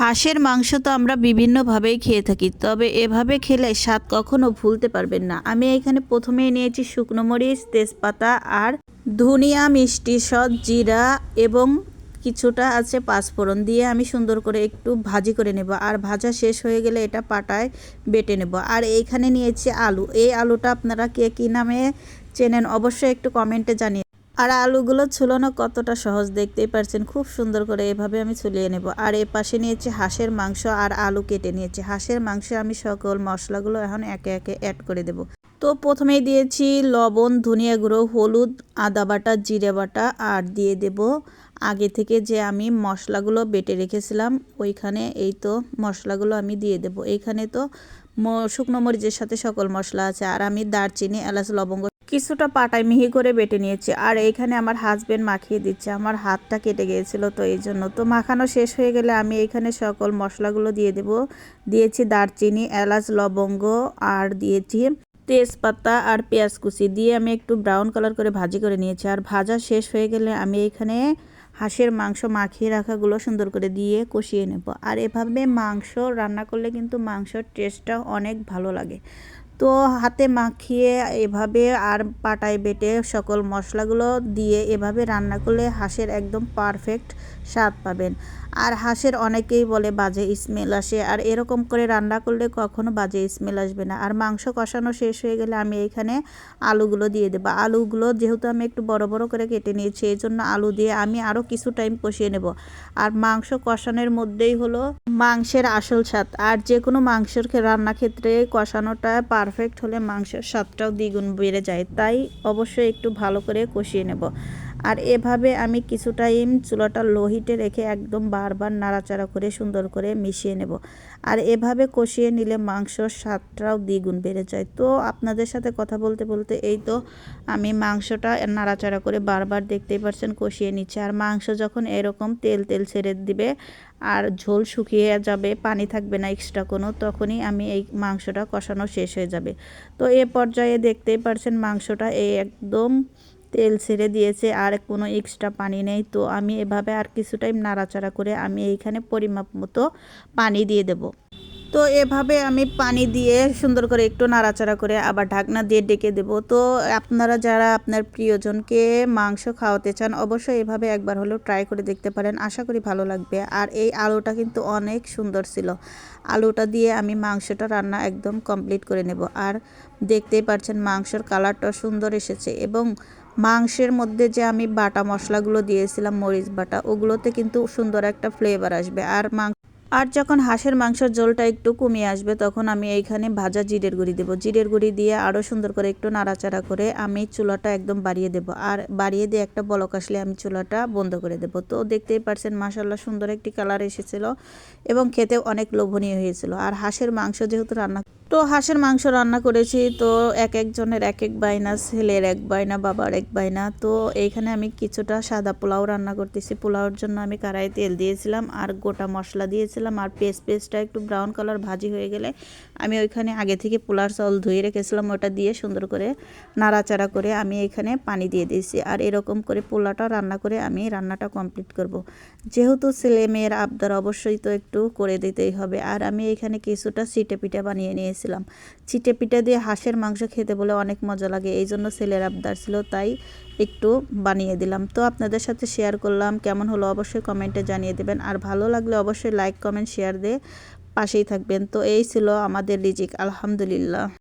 হাঁসের মাংস তো আমরা বিভিন্নভাবেই খেয়ে থাকি, তবে এভাবে খেলে স্বাদ কখনো ভুলতে পারবেন না। আমি এখানে প্রথমেই নিয়েছি শুকনো মরিচ, তেজপাতা আর ধনিয়া মিষ্টি সদ জিরা এবং কিছুটা আছে পাঁচফোড়ন দিয়ে আমি সুন্দর করে একটু ভাজি করে নেব আর ভাজা শেষ হয়ে গেলে এটা পাটায় বেটে নেব। আর এইখানে নিয়েছি আলু। এই আলুটা আপনারা কে কী নামে চেনেন অবশ্যই একটু কমেন্টে জানিয়ে আর আলুগুলো ছুলানো কতটা সহজ দেখতেই পারছেন। খুব সুন্দর করে এভাবে আমি ছুলিয়ে নেব। আর এ পাশে নিয়েছি হাঁসের মাংস আর আলু কেটে নিয়েছি। হাঁসের মাংসে আমি সকল মশলাগুলো এখন একে একে অ্যাড করে দেব। তো প্রথমেই দিয়েছি লবণ, ধনিয়া গুঁড়ো, হলুদ, আদা বাটা, জিরে বাটা আর দিয়ে দেব আগে থেকে যে আমি মশলাগুলো বেটে রেখেছিলাম, ওইখানে এই তো মশলাগুলো আমি দিয়ে দেব। এইখানে তো শুকনো মরিচের সাথে সকল মশলা আছে। আর আমি দারচিনি, এলাচ, লবঙ্গ কিছুটা পাটায় মিহি করে বেটে নিয়েছি। আর এইখানে আমার হাজবেন্ড মাখিয়ে দিচ্ছে। আমার হাতটা কেটে গিয়েছিল তো এই জন্য। তো মাখানো শেষ হয়ে গেলে আমি এইখানে সকল মশলাগুলো দিয়ে দেব। দিয়েছি দারচিনি, এলাচ, লবঙ্গ আর দিয়েছি তেজপাতা আর পেঁয়াজ কুচি। দিয়ে আমি একটু ব্রাউন কালার করে ভাজি করে নিয়েছি। আর ভাজা শেষ হয়ে গেলে আমি এখানে হাঁসের মাংস মাখিয়ে রাখাগুলো সুন্দর করে দিয়ে কষিয়ে নেব। আর এভাবে মাংস রান্না করলে কিন্তু মাংসর টেস্টটা অনেক ভালো লাগে। তো হাতে মাখিয়ে এভাবে আর পাটায় বেটে সকল মশলাগুলো দিয়ে এভাবে রান্না করলে হাঁসের একদম পারফেক্ট স্বাদ পাবেন। আর হাঁসের অনেকেই বলে বাজে স্মেল আসে। আর এরকম করে রান্না করলে কখনো বাজে স্মেল আসবে না। আর মাংস কষানো শেষ হয়ে গেলে আমি এইখানে আলুগুলো দিয়ে দেবো। আলুগুলো যেহেতু আমি একটু বড় বড় করে কেটে নিয়েছি এই জন্য আলু দিয়ে আমি আরও কিছু টাইম কষিয়ে নেব। আর মাংস কষানোর মধ্যেই হলো মাংসের আসল স্বাদ। আর যে কোনো মাংসের রান্না ক্ষেত্রে কষানোটা পারফেক্ট হলে মাংসের স্বাদটাও দ্বিগুণ বেড়ে যায়। তাই অবশ্যই একটু ভালো করে কষিয়ে নেব। আর এভাবে আমি কিছু টাইম চুলাটা লো হিটে রেখে একদম বারবার নাড়াচাড়া করে সুন্দর করে মিশিয়ে নেব। আর এভাবে কষিয়ে নিলে মাংসর স্বাদটাও দ্বিগুণ বেড়ে যায়। তো আপনাদের সাথে কথা বলতে বলতে এই তো আমি মাংসটা নাড়াচাড়া করে বারবার দেখতেই পারছেন কষিয়ে নিচ্ছে। আর মাংস যখন এরকম তেল তেল ছেড়ে দিবে আর ঝোল শুকিয়ে যাবে, পানি থাকবে না এক্সট্রা কোনো, তখনই আমি এই মাংসটা কষানো শেষ হয়ে যাবে। তো এ পর্যায়ে দেখতেই পারছেন মাংসটা এই একদম তেল ছেড়ে দিয়েছে, আর কোনো এক্সট্রা পানি নেই। তো আমি এভাবে আর কিছু টাইম নাড়াচাড়া করে আমি এইখানে পরিমাপ মতো পানি দিয়ে দেব। তো এভাবে আমি পানি দিয়ে সুন্দর করে একটু নাড়াচাড়া করে আবার ঢাকনা দিয়ে ডেকে দেব। তো আপনারা যারা আপনার প্রিয়জনকে মাংস খাওয়াতে চান, অবশ্যই এভাবে একবার হলেও ট্রাই করে দেখতে পারেন। আশা করি ভালো লাগবে। আর এই আলুটা কিন্তু অনেক সুন্দর ছিল। আলুটা দিয়ে আমি মাংসটা রান্না একদম কমপ্লিট করে নেব। আর দেখতেই পাচ্ছেন মাংসর কালারটা সুন্দর এসেছে এবং মাংসের মধ্যে যে আমি বাটা মশলাগুলো দিয়েছিলাম, মরিচ বাটা, ওগুলোতে কিন্তু সুন্দর একটা ফ্লেভার আসবে। আর মাংস আর যখন হাঁসের মাংসের জলটা একটু কমিয়ে আসবে, তখন আমি এইখানে ভাজা জিরের গুঁড়ি দেবো। জিরের গুঁড়ি দিয়ে আরও সুন্দর করে একটু নাড়াচাড়া করে আমি চুলাটা একদম বাড়িয়ে দেব। আর বাড়িয়ে দিয়ে একটা বলক আসলে আমি চুলাটা বন্ধ করে দেব। তো দেখতেই পারছেন মাসাল্লাহ সুন্দর একটি কালার এসেছিল এবং খেতে অনেক লোভনীয় হয়েছিল। আর হাঁসের মাংস যেহেতু রান্না তো হাঁসের মাংস রান্না করেছি, তো এক একজনের এক এক বাইনা ছেলের এক বাইনা বাবার এক বাইনা তো এইখানে আমি কিছুটা সাদা পোলাও রান্না করতেছি। পোলাওর জন্য আমি কড়াই তেল দিয়েছিলাম আর গোটা মশলা দিয়েছিলাম আর পেস্ট পেস্টটা একটু ব্রাউন কালার ভাজি হয়ে গেলে আমি ওইখানে আগে থেকে পোলার চাউল ধুয়ে রেখেছিলাম, ওটা দিয়ে সুন্দর করে নাড়াচাড়া করে আমি এখানে পানি দিয়ে দিয়েছি। আর এরকম করে পোলাটা রান্না করে আমি রান্নাটা কমপ্লিট করব। যেহেতু ছেলে মেয়ের আবদার অবশ্যই তো একটু করে দিতেই হবে। আর আমি এখানে কিছুটা সিটে পিঠা বানিয়ে নিয়েছি। দিয়েছিলাম চিটে পিঠা দিয়ে হাঁসের মাংস খেতে বলে অনেক মজা লাগে। এই জন্য ছেলের আবদার ছিল, তাই একটু বানিয়ে দিলাম। তো আপনাদের সাথে শেয়ার করলাম, কেমন হলো অবশ্যই কমেন্টে জানিয়ে দেবেন। আর ভালো লাগলে অবশ্যই লাইক কমেন্ট শেয়ার দিয়ে পাশেই থাকবেন। তো এই ছিল আমাদের রিজিক, আলহামদুলিল্লাহ।